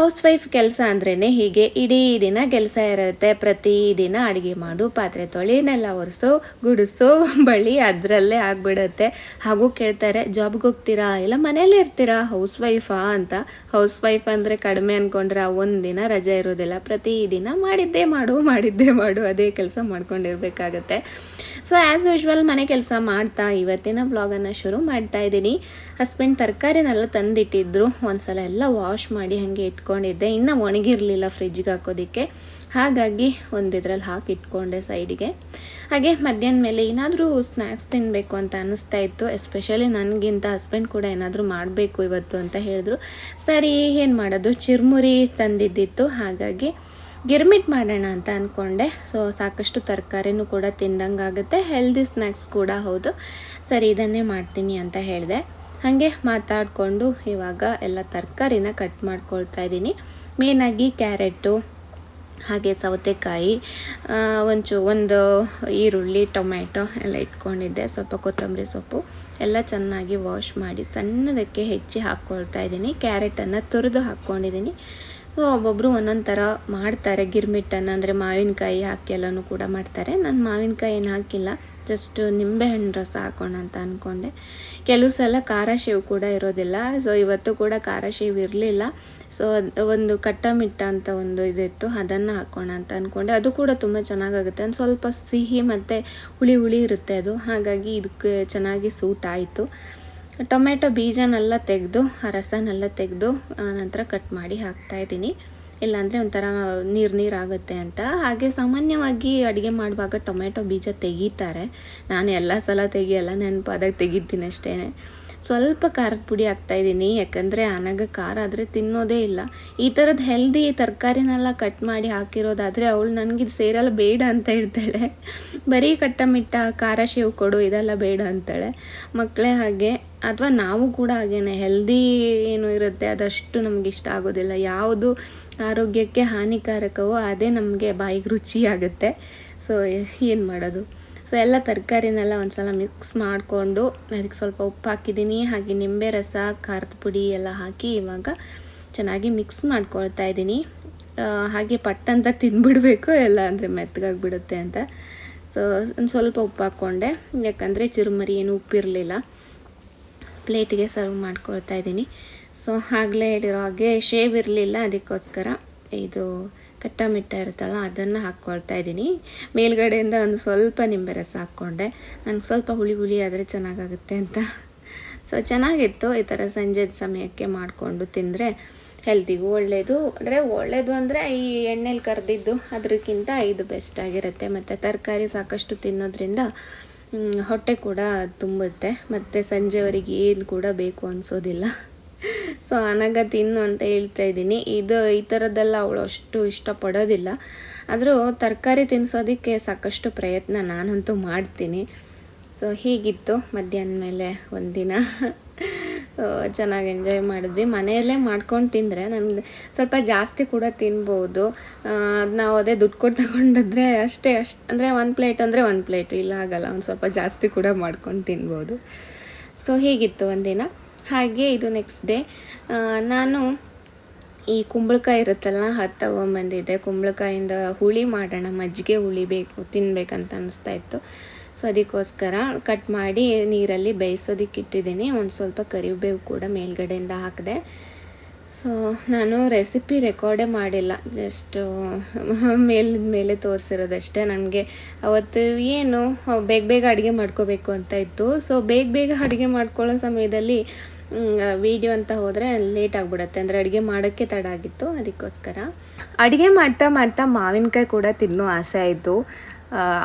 House wife ಕೆಲಸ ಅಂದ್ರೇ ಹೀಗೆ ಇಡೀ ದಿನ ಕೆಲಸ ಇರುತ್ತೆ. ಪ್ರತಿದಿನ ಅಡುಗೆ ಮಾಡು, ಪಾತ್ರೆ ತೊಳಿನೆಲ್ಲ ಒರೆಸು, ಗುಡಿಸು ಬಳಿ ಅದರಲ್ಲೇ ಆಗ್ಬಿಡುತ್ತೆ. ಹಾಗೂ ಕೇಳ್ತಾರೆ, ಜಾಬ್ಗೆ ಹೋಗ್ತೀರಾ? ಇಲ್ಲ ಮನೇಲಿ ಇರ್ತೀರಾ? ಹೌಸ್ ವೈಫಾ ಅಂತ. ಹೌಸ್ ವೈಫ್ ಅಂದರೆ ಕಡಿಮೆ ಅಂದ್ಕೊಂಡ್ರೆ ಒಂದಿನ ರಜೆ ಇರೋದಿಲ್ಲ. ಪ್ರತಿ ದಿನ ಮಾಡಿದ್ದೇ ಮಾಡು ಮಾಡಿದ್ದೇ ಮಾಡು. ಅದೇ ಕೆಲಸ ಮಾಡ್ಕೊಂಡಿರ್ಬೇಕಾಗತ್ತೆ. ಸೊ ಆ್ಯಸ್ ಯೂಶ್ವಲ್ ಮನೆ ಕೆಲಸ ಮಾಡ್ತಾ ಇವತ್ತಿನ ಬ್ಲಾಗನ್ನು ಶುರು ಮಾಡ್ತಾ ಇದ್ದೀನಿ. ಹಸ್ಬೆಂಡ್ ತರಕಾರಿನೆಲ್ಲ ತಂದಿಟ್ಟಿದ್ರು. ಒಂದ್ಸಲ ಎಲ್ಲ ವಾಶ್ ಮಾಡಿ ಹಾಗೆ ಇಟ್ಕೊಂಡಿದ್ದೆ. ಇನ್ನೂ ಒಣಗಿರಲಿಲ್ಲ ಫ್ರಿಜ್ಗೆ ಹಾಕೋದಕ್ಕೆ. ಹಾಗಾಗಿ ಒಂದಿದ್ರಲ್ಲಿ ಹಾಕಿ ಇಟ್ಕೊಂಡೆ ಸೈಡಿಗೆ ಹಾಗೆ ಮಧ್ಯಾಹ್ನ ಮೇಲೆ ಏನಾದರೂ ಸ್ನ್ಯಾಕ್ಸ್ ತಿನ್ನಬೇಕು ಅಂತ ಅನ್ನಿಸ್ತಾ ಇತ್ತು. ಎಸ್ಪೆಷಲಿ ನನಗಿಂತ ಹಸ್ಬೆಂಡ್ ಕೂಡ ಏನಾದರೂ ಮಾಡಬೇಕು ಇವತ್ತು ಅಂತ ಹೇಳಿದ್ರು. ಸರಿ, ಏನು ಮಾಡೋದು? ಚಿರ್ಮುರಿ ತಂದಿದ್ದಿತ್ತು. ಹಾಗಾಗಿ ಗಿರ್ಮಿಟ್ ಮಾಡೋಣ ಅಂತ ಅಂದ್ಕೊಂಡೆ. ಸೊ ಸಾಕಷ್ಟು ತರಕಾರಿನೂ ಕೂಡ ತಿಂದಂಗಾಗುತ್ತೆ ಹೆಲ್ದಿ ಸ್ನ್ಯಾಕ್ಸ್ ಕೂಡ ಹೌದು. ಸರಿ, ಇದನ್ನೇ ಮಾಡ್ತೀನಿ ಅಂತ ಹೇಳಿದೆ. ಹಾಗೆ ಮಾತಾಡಿಕೊಂಡು ಇವಾಗ ಎಲ್ಲ ತರಕಾರಿನ ಕಟ್ ಮಾಡ್ಕೊಳ್ತಾ ಇದ್ದೀನಿ. ಮೇನಾಗಿ ಕ್ಯಾರೆಟು, ಹಾಗೆ ಸೌತೆಕಾಯಿ ಒಂಚು, ಒಂದು ಈರುಳ್ಳಿ, ಟೊಮ್ಯಾಟೊ ಎಲ್ಲ ಇಟ್ಕೊಂಡಿದ್ದೆ. ಸ್ವಲ್ಪ ಕೊತ್ತಂಬರಿ ಸೊಪ್ಪು ಎಲ್ಲ ಚೆನ್ನಾಗಿ ವಾಶ್ ಮಾಡಿ ಸಣ್ಣದಕ್ಕೆ ಹೆಚ್ಚಿ ಹಾಕ್ಕೊಳ್ತಾ ಇದ್ದೀನಿ. ಕ್ಯಾರೆಟನ್ನು ತುರಿದು ಹಾಕ್ಕೊಂಡಿದ್ದೀನಿ. ಒಬ್ಬೊಬ್ಬರು ಒಂದೊಂದು ಥರ ಮಾಡ್ತಾರೆ ಗಿರ್ಮಿಟ್ಟನ್ನು, ಅಂದರೆ ಮಾವಿನಕಾಯಿ ಹಾಕಿ ಎಲ್ಲನೂ ಕೂಡ ಮಾಡ್ತಾರೆ. ನಾನು ಮಾವಿನಕಾಯಿ ಏನು ಹಾಕಿಲ್ಲ ಜಸ್ಟ್ ನಿಂಬೆಹಣ್ಣು ರಸ ಹಾಕೋಣ ಅಂತ ಅಂದ್ಕೊಂಡೆ ಕೆಲವು ಸಲ ಖಾರ ಶೇವ್ ಕೂಡ ಇರೋದಿಲ್ಲ ಸೊ ಇವತ್ತು ಕೂಡ ಖಾರ ಶೇವ್ ಇರಲಿಲ್ಲ. ಸೊ ಒಂದು ಕಟ್ಟ ಮಿಟ್ಟ ಅಂತ ಒಂದು ಇದಿತ್ತು, ಅದನ್ನು ಹಾಕೋಣ ಅಂತ ಅಂದ್ಕೊಂಡೆ ಅದು ಕೂಡ ತುಂಬ ಚೆನ್ನಾಗಾಗುತ್ತೆ. ಒಂದು ಸ್ವಲ್ಪ ಸಿಹಿ ಮತ್ತು ಹುಳಿ ಹುಳಿ ಇರುತ್ತೆ ಅದು, ಹಾಗಾಗಿ ಇದಕ್ಕೆ ಚೆನ್ನಾಗಿ ಸೂಟ್ ಆಯಿತು. ಟೊಮೆಟೊ ಬೀಜನೆಲ್ಲ ತೆಗೆದು, ಆ ರಸನೆಲ್ಲ ತೆಗೆದು ನಂತರ ಕಟ್ ಮಾಡಿ ಹಾಕ್ತಾ ಇದ್ದೀನಿ. ಇಲ್ಲಾಂದರೆ ಒಂಥರ ನೀರು ನೀರು ಆಗುತ್ತೆ ಅಂತ. ಹಾಗೆ ಸಾಮಾನ್ಯವಾಗಿ ಅಡುಗೆ ಮಾಡುವಾಗ ಟೊಮೆಟೊ ಬೀಜ ತೆಗೀತಾರೆ. ನಾನು ಎಲ್ಲ ಸಲ ತೆಗಿಯಲ್ಲ, ನೆನಪಾದಾಗ ತೆಗಿತೀನಿ ಅಷ್ಟೇ ಸ್ವಲ್ಪ ಖಾರದ ಪುಡಿ ಹಾಕ್ತಾಯಿದ್ದೀನಿ ಯಾಕಂದರೆ ಅನಗ ಖಾರ ಆದರೆ ತಿನ್ನೋದೇ ಇಲ್ಲ. ಈ ಥರದ್ದು ಹೆಲ್ದಿ ತರಕಾರಿನೆಲ್ಲ ಕಟ್ ಮಾಡಿ ಹಾಕಿರೋದಾದರೆ ಅವಳು ನನಗಿದು ಸೇರಲ್ಲ, ಬೇಡ ಅಂತ ಹೇಳ್ತಾಳೆ. ಬರೀ ಕಟ್ಟಮಿಟ್ಟ ಖಾರ ಶೇವ್ ಕೊಡು, ಇದೆಲ್ಲ ಬೇಡ ಅಂತಾಳೆ. ಮಕ್ಕಳೇ ಹಾಗೆ, ಅಥವಾ ನಾವು ಕೂಡ ಹಾಗೇನೆ ಹೆಲ್ದಿ ಏನು ಇರುತ್ತೆ ಅದಷ್ಟು ನಮ್ಗೆ ಇಷ್ಟ ಆಗೋದಿಲ್ಲ. ಯಾವುದು ಆರೋಗ್ಯಕ್ಕೆ ಹಾನಿಕಾರಕವೋ ಅದೇ ನಮಗೆ ಬಾಯಿಗೆ ರುಚಿಯಾಗುತ್ತೆ ಸೊ ಏನು ಮಾಡೋದು? ಸೊ ಎಲ್ಲ ತರಕಾರಿನೆಲ್ಲ ಒಂದು ಸಲ ಮಿಕ್ಸ್ ಮಾಡಿಕೊಂಡು ಅದಕ್ಕೆ ಸ್ವಲ್ಪ ಉಪ್ಪು ಹಾಕಿದ್ದೀನಿ. ಹಾಗೆ ನಿಂಬೆ ರಸ, ಖಾರದ ಪುಡಿ ಎಲ್ಲ ಹಾಕಿ ಇವಾಗ ಚೆನ್ನಾಗಿ ಮಿಕ್ಸ್ ಮಾಡ್ಕೊಳ್ತಾ ಇದ್ದೀನಿ. ಹಾಗೆ ಪಟ್ಟಂತ ತಿನ್ಬಿಡಬೇಕು ಎಲ್ಲ ಅಂದರೆ ಮೆತ್ತಗಾಗ್ಬಿಡುತ್ತೆ ಅಂತ. ಸೊ ಒಂದು ಸ್ವಲ್ಪ ಉಪ್ಪು ಹಾಕ್ಕೊಂಡೆ. ಯಾಕಂದರೆ ಚುರುಮರಿ ಏನು ಉಪ್ಪಿರಲಿಲ್ಲ ಪ್ಲೇಟಿಗೆ ಸರ್ವ್ ಮಾಡ್ಕೊಳ್ತಾ ಇದ್ದೀನಿ. ಸೊ ಆಗಲೇ ಹೇಳಿರೋ ಹಾಗೆ ಶೇವ್ ಇರಲಿಲ್ಲ, ಅದಕ್ಕೋಸ್ಕರ ಇದು ಕಟ್ಟ ಮಿಟ್ಟ ಇರುತ್ತಲ್ಲ, ಅದನ್ನು ಹಾಕ್ಕೊಳ್ತಾ ಇದ್ದೀನಿ. ಮೇಲ್ಗಡೆಯಿಂದ ಒಂದು ಸ್ವಲ್ಪ ನಿಂಬೆ ರಸ ಹಾಕ್ಕೊಂಡೆ. ನನಗೆ ಸ್ವಲ್ಪ ಹುಳಿ ಹುಳಿ ಆದರೆ ಚೆನ್ನಾಗಾಗುತ್ತೆ ಅಂತ. ಸೊ ಚೆನ್ನಾಗಿತ್ತು. ಈ ಥರ ಸಂಜೆ ಸಮಯಕ್ಕೆ ಮಾಡಿಕೊಂಡು ತಿಂದರೆ ಹೆಲ್ತಿಗೂ ಒಳ್ಳೆಯದು ಅಂದರೆ ಒಳ್ಳೆಯದು ಅಂದರೆ ಈ ಎಣ್ಣೆಲಿ ಕರೆದಿದ್ದು ಅದಕ್ಕಿಂತ ಇದು ಬೆಸ್ಟ್ ಆಗಿರುತ್ತೆ. ಮತ್ತು ತರಕಾರಿ ಸಾಕಷ್ಟು ತಿನ್ನೋದ್ರಿಂದ ಹೊಟ್ಟೆ ಕೂಡ ತುಂಬುತ್ತೆ. ಮತ್ತು ಸಂಜೆವರೆಗೆ ಏನು ಕೂಡ ಬೇಕು ಅನಿಸೋದಿಲ್ಲ. ಸೊ ಅನಗ ತಿನ್ನು ಅಂತ ಹೇಳ್ತಾ ಇದ್ದೀನಿ. ಇದು ಈ ಥರದ್ದೆಲ್ಲ ಅವಳು ಅಷ್ಟು ಇಷ್ಟಪಡೋದಿಲ್ಲ. ಆದರೂ ತರಕಾರಿ ತಿನ್ನಿಸೋದಕ್ಕೆ ಸಾಕಷ್ಟು ಪ್ರಯತ್ನ ನಾನಂತೂ ಮಾಡ್ತೀನಿ. ಸೊ ಹೀಗಿತ್ತು ಮಧ್ಯಾಹ್ನ ಮೇಲೆ ಒಂದಿನ. ಚೆನ್ನಾಗಿ ಎಂಜಾಯ್ ಮಾಡಿದ್ವಿ. ಮನೆಯಲ್ಲೇ ಮಾಡ್ಕೊಂಡು ತಿಂದರೆ ನನಗೆ ಸ್ವಲ್ಪ ಜಾಸ್ತಿ ಕೂಡ ತಿನ್ಬೋದು. ನಾವು ಅದೇ ದುಡ್ಡು ಕೊಟ್ಟು ತಗೊಂಡಿದ್ರೆ ಅಷ್ಟೇ ಅಷ್ಟು, ಅಂದರೆ ಒಂದು ಪ್ಲೇಟ್ ಅಂದರೆ ಒಂದು ಪ್ಲೇಟು, ಇಲ್ಲ ಆಗಲ್ಲ ಒಂದು ಸ್ವಲ್ಪ ಜಾಸ್ತಿ ಕೂಡ ಮಾಡ್ಕೊಂಡು ತಿನ್ಬೋದು. ಸೊ ಹೀಗಿತ್ತು ಒಂದಿನ. ಹಾಗೆ ಇದು ನೆಕ್ಸ್ಟ್ ಡೇ ನಾನು ಈ ಕುಂಬಳಕಾಯಿ ಇರುತ್ತಲ್ಲ, ಅದು ತಗೊಂಬಂದಿದ್ದೆ. ಕುಂಬಳಕಾಯಿಂದ ಹುಳಿ ಮಾಡೋಣ, ಮಜ್ಜಿಗೆ ಹುಳಿ ಬೇಕು, ತಿನ್ಬೇಕಂತ ಅನ್ನಿಸ್ತಾ ಇತ್ತು. ಸೊ, ಅದಕ್ಕೋಸ್ಕರ ಕಟ್ ಮಾಡಿ ನೀರಲ್ಲಿ ಬೇಯಿಸೋದಕ್ಕೆ ಇಟ್ಟಿದ್ದೀನಿ ಒಂದು ಸ್ವಲ್ಪ ಕರಿಬೇವು ಕೂಡ ಮೇಲ್ಗಡೆಯಿಂದ ಹಾಕಿದೆ. ಸೊ ನಾನು ರೆಸಿಪಿ ರೆಕಾರ್ಡೇ ಮಾಡಿಲ್ಲ. ಜಸ್ಟು ಮೇಲಿನ ಮೇಲೆ ತೋರಿಸಿರೋದಷ್ಟೇ ನನಗೆ. ಅವತ್ತು ಏನು, ಬೇಗ ಬೇಗ ಅಡುಗೆ ಮಾಡ್ಕೋಬೇಕು ಅಂತ ಇತ್ತು. ಸೊ ಬೇಗ ಬೇಗ ಅಡುಗೆ ಮಾಡ್ಕೊಳ್ಳೋ ಸಮಯದಲ್ಲಿ ವಿಡಿಯೋ ಅಂತ ಹೋದರೆ ಲೇಟ್ ಆಗಿಬಿಡುತ್ತೆ. ಅಂದರೆ ಅಡುಗೆ ಮಾಡೋಕ್ಕೆ ತಡ ಆಗಿತ್ತು. ಅದಕ್ಕೋಸ್ಕರ. ಅಡುಗೆ ಮಾಡ್ತಾ ಮಾಡ್ತಾ ಮಾವಿನಕಾಯಿ ಕೂಡ ತಿನ್ನೋ ಆಸೆ ಆಯಿತು.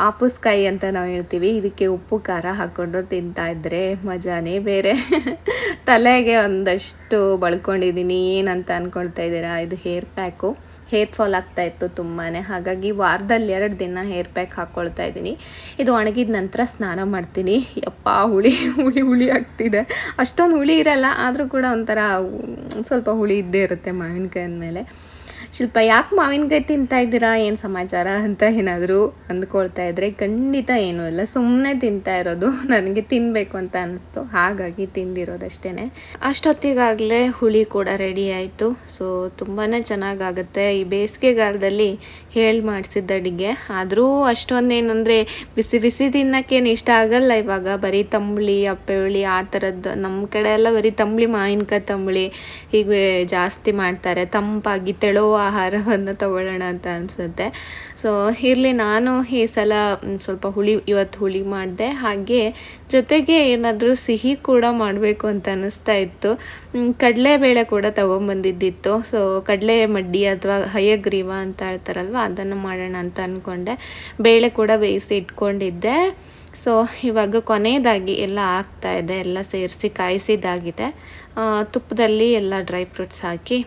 ಆಪುಸ್ಕಾಯಿ ಅಂತ ನಾವು ಹೇಳ್ತೀವಿ. ಇದಕ್ಕೆ ಉಪ್ಪು, ಖಾರ ಹಾಕ್ಕೊಂಡು ತಿಂತಾ ಇದ್ರೆ ಮಜಾನೇ ಬೇರೆ. ತಲೆಗೆ ಒಂದಷ್ಟು ಬಳ್ಕೊಂಡಿದ್ದೀನಿ ಏನಂತ ಅಂದ್ಕೊಳ್ತಾ ಇದ್ದೀರಾ? ಇದು ಹೇರ್ ಪ್ಯಾಕು. ಹೇರ್ ಫಾಲ್ ಆಗ್ತಾ ಇತ್ತು ತುಂಬಾ ಹಾಗಾಗಿ ವಾರದಲ್ಲಿ ಎರಡು ದಿನ ಹೇರ್ ಪ್ಯಾಕ್ ಹಾಕ್ಕೊಳ್ತಾ ಇದ್ದೀನಿ. ಇದು ಒಣಗಿದ ನಂತರ ಸ್ನಾನ ಮಾಡ್ತೀನಿ. ಯಪ್ಪ, ಹುಳಿ ಹುಳಿ ಹುಳಿ ಆಗ್ತಿದೆ. ಅಷ್ಟೊಂದು ಹುಳಿ ಇರಲ್ಲ, ಆದರೂ ಕೂಡ ಒಂಥರ ಸ್ವಲ್ಪ ಹುಳಿ ಇದ್ದೇ ಇರುತ್ತೆ ಮಾವಿನಕಾಯಿ ಅಂದಮೇಲೆ ಶಿಲ್ಪ, ಯಾಕೆ ಮಾವಿನಕಾಯಿ ತಿಂತಾ ಇದ್ದೀರಾ? ಏನು ಸಮಾಚಾರ ಅಂತ ಏನಾದರೂ ಅಂದ್ಕೊಳ್ತಾ ಇದ್ರೆ ಖಂಡಿತ ಏನೂ ಇಲ್ಲ. ಸುಮ್ಮನೆ ತಿಂತಾ ಇರೋದು ನನಗೆ ತಿನ್ನಬೇಕು ಅಂತ ಅನಿಸ್ತು. ಹಾಗಾಗಿ ತಿಂದಿರೋದಷ್ಟೇ ಅಷ್ಟೊತ್ತಿಗಾಗಲೇ ಹುಳಿ ಕೂಡ ರೆಡಿ ಆಯಿತು. ಸೊ ತುಂಬಾ ಚೆನ್ನಾಗಾಗುತ್ತೆ. ಈ ಬೇಸಿಗೆಗಾಲದಲ್ಲಿ ಹೇಳಿ ಮಾಡಿಸಿದ್ದ ಅಡುಗೆ. ಆದರೂ ಅಷ್ಟೊಂದೇನಂದರೆ ಬಿಸಿ ಬಿಸಿ ತಿನ್ನೋಕ್ಕೇನು ಇಷ್ಟ ಆಗಲ್ಲ ಇವಾಗ. ಬರೀ ತಂಬುಳಿ ಅಪ್ಪೆ ಹುಳಿ ಆ ಥರದ್ದು. ನಮ್ಮ ಕಡೆ ಎಲ್ಲ ಬರೀ ತಂಬುಳಿ, ಮಾವಿನಕಾಯಿ ತಂಬುಳಿ ಹೀಗೆ ಜಾಸ್ತಿ ಮಾಡ್ತಾರೆ. ತಂಪಾಗಿ, ತೆಳುವ ಆಹಾರವನ್ನು ತಗೊಳ್ಳೋಣ ಅಂತ ಅನಿಸುತ್ತೆ. ಸೊ ಇರಲಿ, ನಾನು ಈ ಸಲ ಸ್ವಲ್ಪ ಹುಳಿ, ಇವತ್ತು ಹುಳಿ ಮಾಡಿದೆ. ಹಾಗೆ ಜೊತೆಗೆ ಏನಾದರೂ ಸಿಹಿ ಕೂಡ ಮಾಡಬೇಕು ಅಂತ ಅನ್ನಿಸ್ತಾ ಇತ್ತು. ಕಡಲೆಬೇಳೆ ಕೂಡ ತೊಗೊಂಬಂದಿದ್ದಿತ್ತು. ಸೊ ಕಡಲೆ ಮಡ್ಡಿ ಅಥವಾ ಹಯಗ್ರೀವ ಅಂತ ಹೇಳ್ತಾರಲ್ವ, ಅದನ್ನು ಮಾಡೋಣ ಅಂತ ಅಂದ್ಕೊಂಡೆ ಬೇಳೆ ಕೂಡ ಬೇಯಿಸಿ ಇಟ್ಕೊಂಡಿದ್ದೆ. ಸೊ ಇವಾಗ ಕೊನೆಯದಾಗಿ ಎಲ್ಲ ಆಗ್ತಾ ಇದೆ, ಎಲ್ಲ ಸೇರಿಸಿ ಕಾಯಿಸಿದ್ದಾಗಿದೆ. ತುಪ್ಪದಲ್ಲಿ ಎಲ್ಲ ಡ್ರೈ ಫ್ರೂಟ್ಸ್ ಹಾಕಿ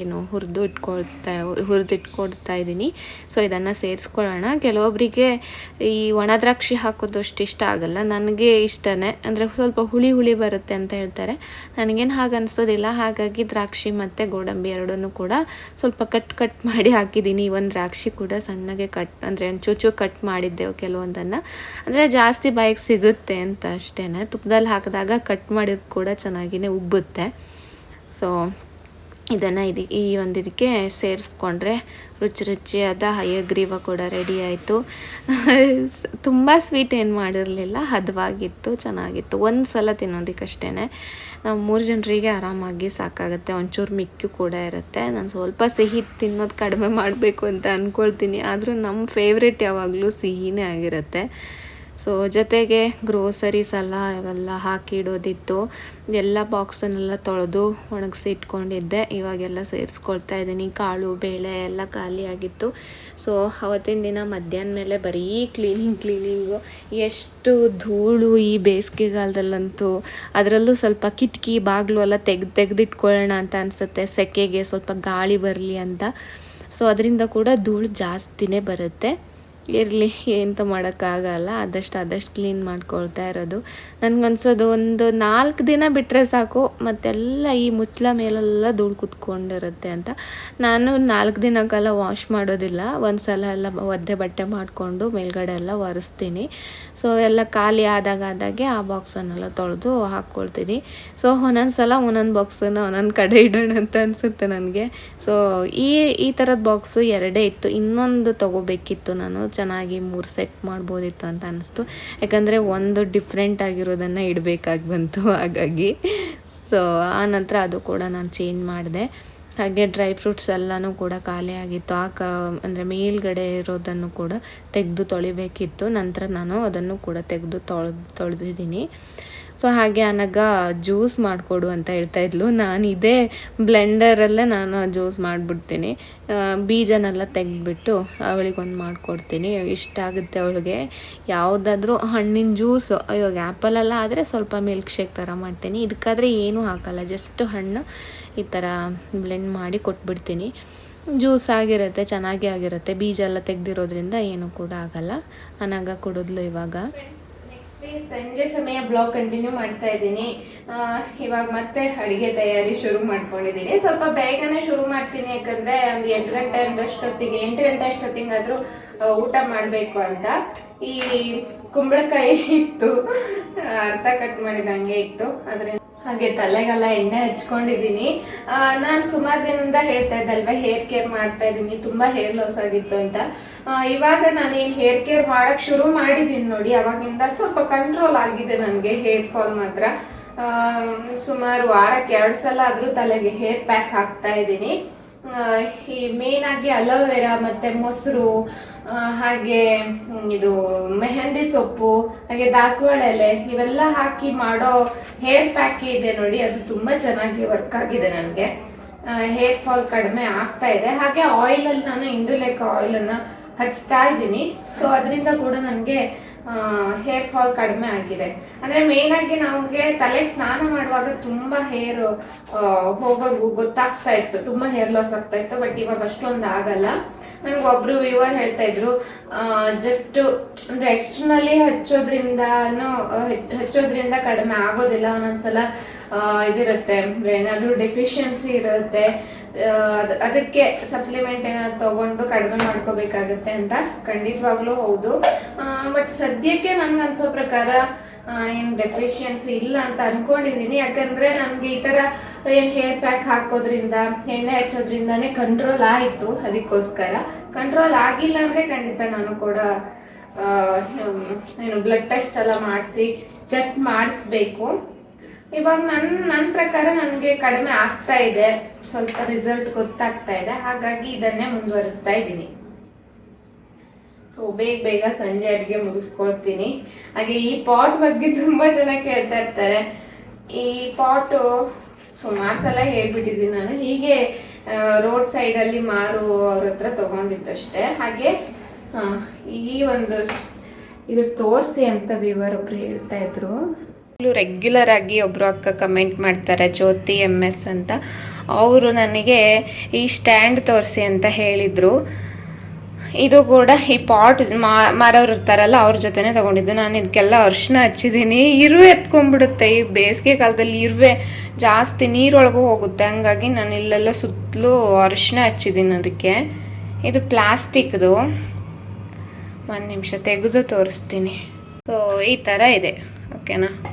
ಏನು ಹುರಿದು ಇಟ್ಕೊಳ್ತಾ ಹುರಿದು ಇಟ್ಕೊಳ್ತಾ ಇದ್ದೀನಿ. ಸೊ ಇದನ್ನು ಸೇರಿಸ್ಕೊಳ್ಳೋಣ. ಕೆಲವೊಬ್ಬರಿಗೆ ಈ ಒಣ ದ್ರಾಕ್ಷಿ ಹಾಕೋದು ಅಷ್ಟು ಇಷ್ಟ ಆಗಲ್ಲ. ನನಗೆ ಇಷ್ಟನೇ. ಅಂದರೆ ಸ್ವಲ್ಪ ಹುಳಿ ಹುಳಿ ಬರುತ್ತೆ ಅಂತ ಹೇಳ್ತಾರೆ. ನನಗೇನು ಹಾಗೆ ಅನಿಸೋದಿಲ್ಲ. ಹಾಗಾಗಿ ದ್ರಾಕ್ಷಿ ಮತ್ತು ಗೋಡಂಬಿ ಎರಡನ್ನೂ ಕೂಡ ಸ್ವಲ್ಪ ಕಟ್ ಕಟ್ ಮಾಡಿ ಹಾಕಿದ್ದೀನಿ. ಒಂದು ದ್ರಾಕ್ಷಿ ಕೂಡ ಸಣ್ಣಗೆ ಕಟ್, ಅಂದರೆ ಚೂಚು ಕಟ್ ಮಾಡಿದ್ದೆವು ಕೆಲವೊಂದನ್ನು. ಅಂದರೆ ಜಾಸ್ತಿ ಬಾಯಿಗೆ ಸಿಗುತ್ತೆ ಅಂತ ಅಷ್ಟೇ ತುಪ್ಪದಲ್ಲಿ ಹಾಕಿದಾಗ ಕಟ್ ಮಾಡಿದ್ದು ಕೂಡ ಚೆನ್ನಾಗಿನೇ ಉಬ್ಬುತ್ತೆ. ಸೊ ಇದನ್ನು ಇದು, ಈ ಒಂದು ಇದಕ್ಕೆ ಸೇರಿಸ್ಕೊಂಡ್ರೆ ರುಚಿ ರುಚಿಯಾದ ಹಯಗ್ರೀವ ಕೂಡ ರೆಡಿ ಆಯಿತು. ತುಂಬ ಸ್ವೀಟ್ ಏನು ಮಾಡಿರಲಿಲ್ಲ, ಹದವಾಗಿತ್ತು, ಚೆನ್ನಾಗಿತ್ತು. ಒಂದು ಸಲ ತಿನ್ನೋದಕ್ಕಷ್ಟೇ ನಾವು ಮೂರು ಜನರಿಗೆ ಆರಾಮಾಗಿ ಸಾಕಾಗುತ್ತೆ, ಒಂಚೂರು ಮಿಕ್ಕು ಕೂಡ ಇರುತ್ತೆ. ನಾನು ಸ್ವಲ್ಪ ಸಿಹಿ ತಿನ್ನೋದು ಕಡಿಮೆ ಮಾಡಬೇಕು ಅಂತ ಅಂದ್ಕೊಳ್ತೀನಿ ಆದರೂ ನಮ್ಮ ಫೇವ್ರೆಟ್ ಯಾವಾಗಲೂ ಸಿಹಿನೇ ಆಗಿರುತ್ತೆ. ಸೊ ಜೊತೆಗೆ ಗ್ರೋಸರೀಸ್ ಎಲ್ಲ ಅವೆಲ್ಲ ಹಾಕಿ ಇಡೋದಿತ್ತು. ಎಲ್ಲ ಬಾಕ್ಸನ್ನೆಲ್ಲ ತೊಳೆದು ಒಣಗಿಸಿ ಇಟ್ಕೊಂಡಿದ್ದೆ ಇವಾಗೆಲ್ಲ ಸೇರಿಸ್ಕೊಳ್ತಾ ಇದ್ದೀನಿ. ಕಾಳು, ಬೇಳೆ ಎಲ್ಲ ಖಾಲಿಯಾಗಿತ್ತು ಸೊ ಅವತ್ತಿನ ದಿನ ಮಧ್ಯಾಹ್ನ ಮೇಲೆ ಬರೀ ಕ್ಲೀನಿಂಗ್ ಕ್ಲೀನಿಂಗು ಎಷ್ಟು ಧೂಳು ಈ ಬೇಸಿಗೆಗಾಲದಲ್ಲಂತೂ. ಅದರಲ್ಲೂ ಸ್ವಲ್ಪ ಕಿಟಕಿ, ಬಾಗಿಲು ಎಲ್ಲ ತೆಗ್ದು, ತೆಗೆದಿಟ್ಕೊಳ್ಳೋಣ ಅಂತ ಅನಿಸುತ್ತೆ. ಸೆಕೆಗೆ ಸ್ವಲ್ಪ ಗಾಳಿ ಬರಲಿ ಅಂತ. ಸೊ ಅದರಿಂದ ಕೂಡ ಧೂಳು ಜಾಸ್ತಿನೇ ಬರುತ್ತೆ. ಇರಲಿ, ಎಂತ ಮಾಡೋಕ್ಕಾಗಲ್ಲ. ಆದಷ್ಟು ಆದಷ್ಟು ಕ್ಲೀನ್ ಮಾಡ್ಕೊಳ್ತಾ ಇರೋದು. ನನಗನ್ಸೋದು ಒಂದು ನಾಲ್ಕು ದಿನ ಬಿಟ್ಟರೆ ಸಾಕು, ಮತ್ತೆಲ್ಲ ಈ ಮುಚ್ಚಲ ಮೇಲೆಲ್ಲ ಧೂಳು ಕುತ್ಕೊಂಡಿರುತ್ತೆ ಅಂತ. ನಾನು ನಾಲ್ಕು ದಿನಕ್ಕೆಲ್ಲ ವಾಶ್ ಮಾಡೋದಿಲ್ಲ. ಒಂದು ಸಲ ಎಲ್ಲ ಒದ್ದೆ ಬಟ್ಟೆ ಮಾಡಿಕೊಂಡು ಮೇಲ್ಗಡೆ ಎಲ್ಲ ಒರೆಸ್ತೀನಿ. ಸೊ ಎಲ್ಲ ಖಾಲಿ ಆದಾಗ ಆದಾಗೆ ಆ ಬಾಕ್ಸನ್ನೆಲ್ಲ ತೊಳೆದು ಹಾಕ್ಕೊಳ್ತೀನಿ. ಸೊ ಒಂದೊಂದು ಸಲ ಒಂದೊಂದು ಬಾಕ್ಸನ್ನ ಒಂದೊಂದು ಕಡೆ ಇಡೋಣ ಅಂತ ಅನಿಸುತ್ತೆ ನನಗೆ. ಸೊ ಈ ಈ ಥರದ ಬಾಕ್ಸು ಎರಡೇ ಇತ್ತು. ಇನ್ನೊಂದು ತೊಗೋಬೇಕಿತ್ತು ನಾನು. ಚೆನ್ನಾಗಿ ಮೂರು ಸೆಟ್ ಮಾಡ್ಬೋದಿತ್ತು ಅಂತ ಅನಿಸ್ತು. ಯಾಕಂದರೆ ಒಂದು ಡಿಫ್ರೆಂಟ್ ಆಗಿರೋದನ್ನು ಇಡಬೇಕಾಗಿ ಬಂತು ಹಾಗಾಗಿ. ಸೊ ಆ ನಂತರ ಅದು ಕೂಡ ನಾನು ಚೇಂಜ್ ಮಾಡಿದೆ. ಹಾಗೆ ಡ್ರೈ ಫ್ರೂಟ್ಸ್ ಎಲ್ಲನೂ ಕೂಡ ಖಾಲಿ ಆಗಿತ್ತು. ಆ ಕ, ಅಂದರೆ ಮೇಲ್ಗಡೆ ಇರೋದನ್ನು ಕೂಡ ತೆಗೆದು ತೊಳಿಬೇಕಿತ್ತು. ನಂತರ ನಾನು ಅದನ್ನು ಕೂಡ ತೆಗೆದು ತೊಳೆದು, ತೊಳೆದಿದ್ದೀನಿ. ಸೊ ಹಾಗೆ ಅನಗ ಜ್ಯೂಸ್ ಮಾಡಿಕೊಡು ಅಂತ ಹೇಳ್ತಾ ಇದ್ಲು. ನಾನು ಇದೇ ಬ್ಲೆಂಡರಲ್ಲೇ ನಾನು ಜ್ಯೂಸ್ ಮಾಡಿಬಿಡ್ತೀನಿ. ಬೀಜನೆಲ್ಲ ತೆಗೆದ್ಬಿಟ್ಟು ಅವಳಿಗೊಂದು ಮಾಡಿಕೊಡ್ತೀನಿ. ಇಷ್ಟ ಆಗುತ್ತೆ ಅವಳಿಗೆ. ಯಾವುದಾದ್ರೂ ಹಣ್ಣಿನ ಜ್ಯೂಸು ಇವಾಗ ಆ್ಯಪಲೆಲ್ಲ ಆದರೆ ಸ್ವಲ್ಪ ಮಿಲ್ಕ್ ಶೇಕ್ ಥರ ಮಾಡ್ತೀನಿ. ಇದಕ್ಕಾದರೆ ಏನೂ ಹಾಕಲ್ಲ. ಜಸ್ಟ್ ಹಣ್ಣು ಈ ಥರ ಬ್ಲೆಂಡ್ ಮಾಡಿ ಕೊಟ್ಬಿಡ್ತೀನಿ. ಜ್ಯೂಸ್ ಆಗಿರುತ್ತೆ, ಚೆನ್ನಾಗಿ ಆಗಿರುತ್ತೆ. ಬೀಜ ಎಲ್ಲ ತೆಗೆದಿರೋದ್ರಿಂದ ಏನು ಕೂಡ ಆಗಲ್ಲ. ಅನಾಗ ಕುಡಿದ್ಲು ಇವಾಗ. ಸಂಜೆ ಸಮಯ ಬ್ಲಾಗ್ ಕಂಟಿನ್ಯೂ ಮಾಡ್ತಾ ಇದ್ದೀನಿ. ಇವಾಗ ಮತ್ತೆ ಅಡುಗೆ ತಯಾರಿ ಶುರು ಮಾಡ್ಕೊಂಡಿದ್ದೀನಿ. ಸ್ವಲ್ಪ ಬೇಗನೆ ಶುರು ಮಾಡ್ತೀನಿ, ಯಾಕಂದ್ರೆ ಒಂದು ಎಂಟು ಗಂಟೆ ಅಷ್ಟೊತ್ತಿಗೆ ಎಂಟು ಗಂಟೆ ಅಷ್ಟೊತ್ತಿಗಾದ್ರೂ ಊಟ ಮಾಡಬೇಕು ಅಂತ. ಈ ಕುಂಬಳಕಾಯಿ ಇತ್ತು, ಅರ್ಧ ಕಟ್ ಮಾಡಿದಂಗೆ ಇತ್ತು. ಅದ್ರಿಂದ ಹಾಗೆ ತಲೆಗೆಲ್ಲ ಎಣ್ಣೆ ಹಚ್ಕೊಂಡಿದ್ದೀನಿ. ನಾನು ಸುಮಾರು ದಿನದಿಂದ ಹೇಳ್ತಾ ಇದ್ದಲ್ವ ಹೇರ್ ಕೇರ್ ಮಾಡ್ತಾ ಇದ್ದೀನಿ, ತುಂಬಾ ಹೇರ್ ಲಾಸ್ ಆಗಿತ್ತು ಅಂತ. ಇವಾಗ ಇವಾಗ ನಾನೇನು ಹೇರ್ ಕೇರ್ ಮಾಡಕ್ ಶುರು ಮಾಡಿದ್ದೀನಿ ನೋಡಿ, ಅವಾಗಿಂದ ಸ್ವಲ್ಪ ಕಂಟ್ರೋಲ್ ಆಗಿದೆ ನನಗೆ ಹೇರ್ ಫಾಲ್ ಮಾತ್ರ. ಸುಮಾರು ವಾರಕ್ಕೆ ಎರಡು ಸಲ ಆದ್ರೂ ತಲೆಗೆ ಹೇರ್ ಪ್ಯಾಕ್ ಹಾಕ್ತಾ ಇದ್ದೀನಿ. ಈ ಮೇನ್ ಆಗಿ ಅಲೋವೆರಾ ಮತ್ತೆ ಮೊಸರು ಹಾಗೆ ಇದು ಮೆಹಂದಿ ಸೊಪ್ಪು, ಹಾಗೆ ದಾಸವಾಳ ಎಲೆ, ಇವೆಲ್ಲ ಹಾಕಿ ಮಾಡೋ ಹೇರ್ ಪ್ಯಾಕ್ ಇದೆ ನೋಡಿ, ಅದು ತುಂಬಾ ಚೆನ್ನಾಗಿ ವರ್ಕ್ ಆಗಿದೆ ನನಗೆ. ಹೇರ್ ಫಾಲ್ ಕಡಿಮೆ ಆಗ್ತಾ ಇದೆ. ಹಾಗೆ ಆಯಿಲ್ ಅಲ್ಲಿ ನಾನು ಇಂದುಲೇಖ ಆಯಿಲ್ ಅನ್ನ ಹಚ್ತಾ ಇದ್ದೀನಿ. ಸೊ ಅದರಿಂದ ಕೂಡ ನನಗೆ ಹೇರ್ ಫಾಲ್ ಕಡಿಮೆ ಆಗಿದೆ. ಅಂದ್ರೆ ಮೇನ್ ಆಗಿ ನಮ್ಗೆ ತಲೆಗೆ ಸ್ನಾನ ಮಾಡುವಾಗ ತುಂಬಾ ಹೇರ್ ಹೋಗೋದು ಗೊತ್ತಾಗ್ತಾ ಇತ್ತು. ತುಂಬಾ ಹೇರ್ ಲಾಸ್ ಆಗ್ತಾ ಇತ್ತು ಬಟ್ ಇವಾಗ ಅಷ್ಟೊಂದು ಆಗಲ್ಲ. ನನ್ಗೆ ಒಬ್ರು ವ್ಯೂವರ್ ಹೇಳ್ತಾ ಇದ್ರು ಜಸ್ಟ್ ಅಂದ್ರೆ ಎಕ್ಸ್ಟರ್ನಲಿ ಹಚ್ಚೋದ್ರಿಂದನೂ ಆ, ಹಚ್ಚೋದ್ರಿಂದ ಕಡಿಮೆ ಆಗೋದಿಲ್ಲ. ಒಂದೊಂದ್ಸಲ ಇದಿರುತ್ತೆ ಅಂದ್ರೆ ಏನಾದ್ರೂ ಡೆಫಿಷಿಯನ್ಸಿ ಇರುತ್ತೆ. ಅದಕ್ಕೆ ಸಪ್ಲಿಮೆಂಟ್ ಏನಾದ್ರು ತಗೊಂಡು ಕಡಿಮೆ ಮಾಡ್ಕೋಬೇಕಾಗತ್ತೆ ಅಂತ ಖಂಡಿತವಾಗ್ಲೂ ಹೌದು. ಬಟ್ ಸದ್ಯಕ್ಕೆ ನನ್ಗೆ ಅನ್ಸೋ ಪ್ರಕಾರ ಏನು ಡೆಫಿಷಿಯನ್ಸಿ ಇಲ್ಲ ಅಂತ ಅನ್ಕೊಂಡಿದೀನಿ ಯಾಕಂದ್ರೆ ನನ್ಗೆ ಈ ತರ ಏನ್ ಹೇರ್ ಪ್ಯಾಕ್ ಹಾಕೋದ್ರಿಂದ, ಎಣ್ಣೆ ಹಚ್ಚೋದ್ರಿಂದಾನೇ ಕಂಟ್ರೋಲ್ ಆಯ್ತು ಅದಕ್ಕೋಸ್ಕರ. ಕಂಟ್ರೋಲ್ ಆಗಿಲ್ಲ ಅಂದ್ರೆ ಖಂಡಿತ ನಾನು ಕೂಡ ಏನು ಬ್ಲಡ್ ಟೆಸ್ಟ್ ಎಲ್ಲ ಮಾಡಿಸಿ ಚೆಕ್ ಮಾಡಿಸ್ಬೇಕು. ಇವಾಗ ನನ್ ನನ್ನ ಪ್ರಕಾರ ನನಗೆ ಕಡಿಮೆ ಆಗ್ತಾ ಇದೆ. ಸ್ವಲ್ಪ ರಿಸಲ್ಟ್ ಗೊತ್ತಾಗ್ತಾ ಇದೆ. ಹಾಗಾಗಿ ಇದನ್ನೇ ಮುಂದುವರಿಸ್ತಾ ಇದ್ದೀನಿ. ಸೊ ಬೇಗ ಬೇಗ ಸಂಜೆ ಅಡುಗೆ ಮುಗಿಸ್ಕೊಳ್ತೀನಿ. ಹಾಗೆ ಈ ಪಾಟ್ ಬಗ್ಗೆ ತುಂಬಾ ಜನ ಕೇಳ್ತಾ ಇರ್ತಾರೆ. ಈ ಪಾಟು ಸುಮಾರು ಸಲ ಹೇಳ್ಬಿಟ್ಟಿದ್ದೀನಿ ನಾನು. ಹೀಗೆ ರೋಡ್ ಸೈಡ್ ಅಲ್ಲಿ ಮಾರುವವ್ರ ಹತ್ರ ತಗೊಂಡಿದ್ದಷ್ಟೇ. ಹಾಗೆ ಈ ಒಂದು ಇದ್ರ ತೋರಿಸಿ ಅಂತ ವಿವರ್ ಒಬ್ರು ಹೇಳ್ತಾ ಇದ್ರು. ರೆಗ್ಯುಲರ್ ಆಗಿ ಒಬ್ಬರು ಅಕ್ಕ ಕಮೆಂಟ್ ಮಾಡ್ತಾರೆ, ಜ್ಯೋತಿ ಎಂ ಎಸ್ ಅಂತ. ಅವರು ನನಗೆ, ಈ ಸ್ಟ್ಯಾಂಡ್ ತೋರಿಸಿ ಅಂತ ಹೇಳಿದ್ರು. ಇದು ಕೂಡ ಈ ಪಾಟ್ ಮಾರೋರು ಇರ್ತಾರಲ್ಲ, ಅವ್ರ ಜೊತೆನೆ ತಗೊಂಡಿದ್ದು. ನಾನು ಇದಕ್ಕೆಲ್ಲ ಅರ್ಶಿನ ಹಚ್ಚಿದ್ದೀನಿ ಇರುವೆ ಎತ್ಕೊಂಡ್ಬಿಡುತ್ತೆ. ಈ ಬೇಸಿಗೆ ಕಾಲದಲ್ಲಿ ಇರುವೆ ಜಾಸ್ತಿ ನೀರೊಳಗೂ ಹೋಗುತ್ತೆ. ಹಂಗಾಗಿ ನಾನು ಇಲ್ಲೆಲ್ಲ ಸುತ್ತಲೂ ಅರ್ಶನ ಹಚ್ಚಿದ್ದೀನಿ ಅದಕ್ಕೆ. ಇದು ಪ್ಲಾಸ್ಟಿಕ್ದು. ಒಂದು ನಿಮಿಷ ತೆಗೆದು ತೋರಿಸ್ತೀನಿ. ಸೊ ಈ ಥರ ಇದೆ. ಓಕೆನಾ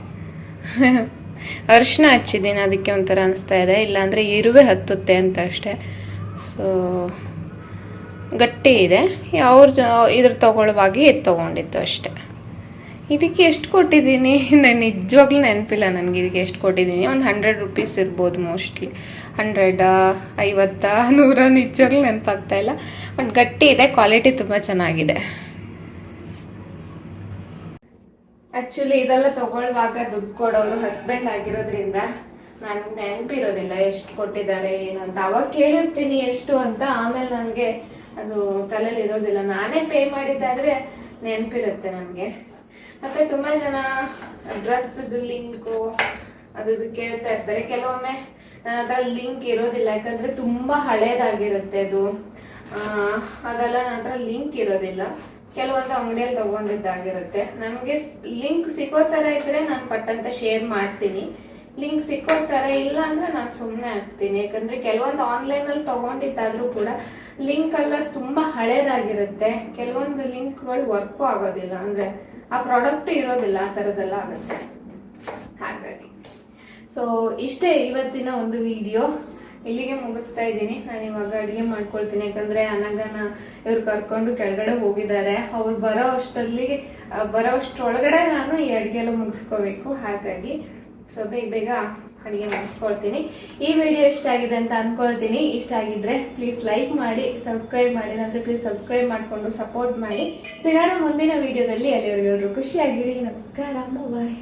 ಅರಿಶಿನ ಹಚ್ಚಿದ್ದೀನಿ, ಅದಕ್ಕೆ ಒಂಥರ ಅನಿಸ್ತಾ ಇದೆ. ಇಲ್ಲಾಂದರೆ ಇರುವೆ ಹತ್ತುತ್ತೆ ಅಂತ ಅಷ್ಟೇ. ಸೊ ಗಟ್ಟಿ ಇದೆ. ಅವ್ರ ಇದ್ರ ತಗೊಳ್ಳುವಾಗಿ ತಗೊಂಡಿತ್ತು ತೊಗೊಂಡಿದ್ದು ಅಷ್ಟೆ. ಇದಕ್ಕೆ ಎಷ್ಟು ಕೊಟ್ಟಿದ್ದೀನಿ? ನಾನು ನಿಜವಾಗ್ಲೂ ನೆನಪಿಲ್ಲ ನನಗೆ ಇದಕ್ಕೆ ಎಷ್ಟು ಕೊಟ್ಟಿದ್ದೀನಿ. ಒಂದು ಹಂಡ್ರೆಡ್ ರುಪೀಸ್ ಇರ್ಬೋದು ಮೋಸ್ಟ್ಲಿ ಹಂಡ್ರೆಡಾ ಐವತ್ತ, ನೂರ ನಿಜವಾಗ್ಲೂ ನೆನಪಾಗ್ತಾ ಇಲ್ಲ. ಬಟ್ ಗಟ್ಟಿ ಇದೆ ಕ್ವಾಲಿಟಿ ತುಂಬ ಚೆನ್ನಾಗಿದೆ. ಆಕ್ಚುಲಿ ಇದೆಲ್ಲ ತಗೊಳ್ಳುವಾಗ ದುಡ್ಡು ಕೊಡೋರು ಹಸ್ಬೆಂಡ್ ಆಗಿರೋದ್ರಿಂದ ನನಗೆ ನೆನಪಿರೋದಿಲ್ಲ ಎಷ್ಟು ಕೊಟ್ಟಿದ್ದಾರೆ, ಏನು ಅಂತ. ಅವಾಗ ಕೇಳಿರ್ತೀನಿ ಎಷ್ಟು ಅಂತ, ಆಮೇಲೆ ನನಗೆ ಅದು ತಲೆಯಲ್ಲಿ ಇರೋದಿಲ್ಲ. ನಾನೇ ಪೇ ಮಾಡಿದ್ದಾದ್ರೆ ನೆನಪಿರುತ್ತೆ ನನಗೆ. ಮತ್ತೆ ತುಂಬಾ ಜನ ಡ್ರೆಸ್ ಲಿಂಕು ಅದು ಕೇಳ್ತಾ ಇರ್ತಾರೆ. ಕೆಲವೊಮ್ಮೆ ನನ್ನ ಹತ್ರ ಲಿಂಕ್ ಇರೋದಿಲ್ಲ, ಯಾಕಂದ್ರೆ ತುಂಬಾ ಹಳೇದಾಗಿರುತ್ತೆ ಅದು. ಅದೆಲ್ಲ ನನ್ನ ಹತ್ರ ಲಿಂಕ್ ಇರೋದಿಲ್ಲ. ಕೆಲವೊಂದು ಅಂಗಡಿಯಲ್ಲಿ ತಗೊಂಡಿದ್ದಾಗಿರುತ್ತೆ. ನನಗೆ ಲಿಂಕ್ ಸಿಗೋ ತರ ಇದ್ರೆ ನಾನು ಪಟ್ಟಂತ ಶೇರ್ ಮಾಡ್ತೀನಿ. ಲಿಂಕ್ ಸಿಕ್ಕೋ ತರ ಇಲ್ಲ ಅಂದ್ರೆ ನಾನು ಸುಮ್ಮನೆ ಆಗ್ತೀನಿ ಯಾಕಂದ್ರೆ ಕೆಲವೊಂದು ಆನ್ಲೈನ್ ಅಲ್ಲಿ ತಗೊಂಡಿದ್ದಾದ್ರೂ ಕೂಡ ಲಿಂಕ್ ಎಲ್ಲ ತುಂಬಾ ಹಳೇದಾಗಿರುತ್ತೆ. ಕೆಲವೊಂದು ಲಿಂಕ್ಗಳು ವರ್ಕು ಆಗೋದಿಲ್ಲ. ಅಂದ್ರೆ ಆ ಪ್ರಾಡಕ್ಟ್ ಇರೋದಿಲ್ಲ, ಆ ತರದೆಲ್ಲ ಆಗುತ್ತೆ. ಹಾಗಾಗಿ. ಸೊ ಇಷ್ಟೇ ಇವತ್ತಿನ ಒಂದು ವಿಡಿಯೋ ಇಲ್ಲಿಗೆ ಮುಗಿಸ್ತಾ ಇದ್ದೀನಿ. ನಾನು ಇವಾಗ ಅಡುಗೆ ಮಾಡ್ಕೊಳ್ತೀನಿ. ಯಾಕಂದ್ರೆ ಅನಗನ ಇವ್ರು ಕರ್ಕೊಂಡು ಕೆಳಗಡೆ ಹೋಗಿದ್ದಾರೆ. ಅವ್ರು ಬರೋ ಅಷ್ಟಲ್ಲಿ, ಬರೋ ಅಷ್ಟರೊಳಗಡೆ ನಾನು ಈ ಅಡುಗೆ ಎಲ್ಲ ಮುಗಿಸ್ಕೋಬೇಕು. ಹಾಗಾಗಿ ಸೊ, ಬೇಗ ಬೇಗ ಅಡುಗೆ ಮುಗಿಸ್ಕೊಳ್ತೀನಿ. ಈ ವಿಡಿಯೋ ಇಷ್ಟ ಆಗಿದೆ ಅಂತ ಅನ್ಕೊಳ್ತೀನಿ. ಇಷ್ಟ ಆಗಿದ್ರೆ ಪ್ಲೀಸ್ ಲೈಕ್ ಮಾಡಿ ಸಬ್ಸ್ಕ್ರೈಬ್ ಮಾಡಿ. ಅಂದ್ರೆ ಪ್ಲೀಸ್ ಸಬ್ಸ್ಕ್ರೈಬ್ ಮಾಡಿಕೊಂಡು ಸಪೋರ್ಟ್ ಮಾಡಿ. ಸಿಗೋಣ ಮುಂದಿನ ವಿಡಿಯೋದಲ್ಲಿ. ಅಲ್ಲಿವರೆಗೂ ಖುಷಿಯಾಗಿರಿ. ನಮಸ್ಕಾರ. ಬಾಯ್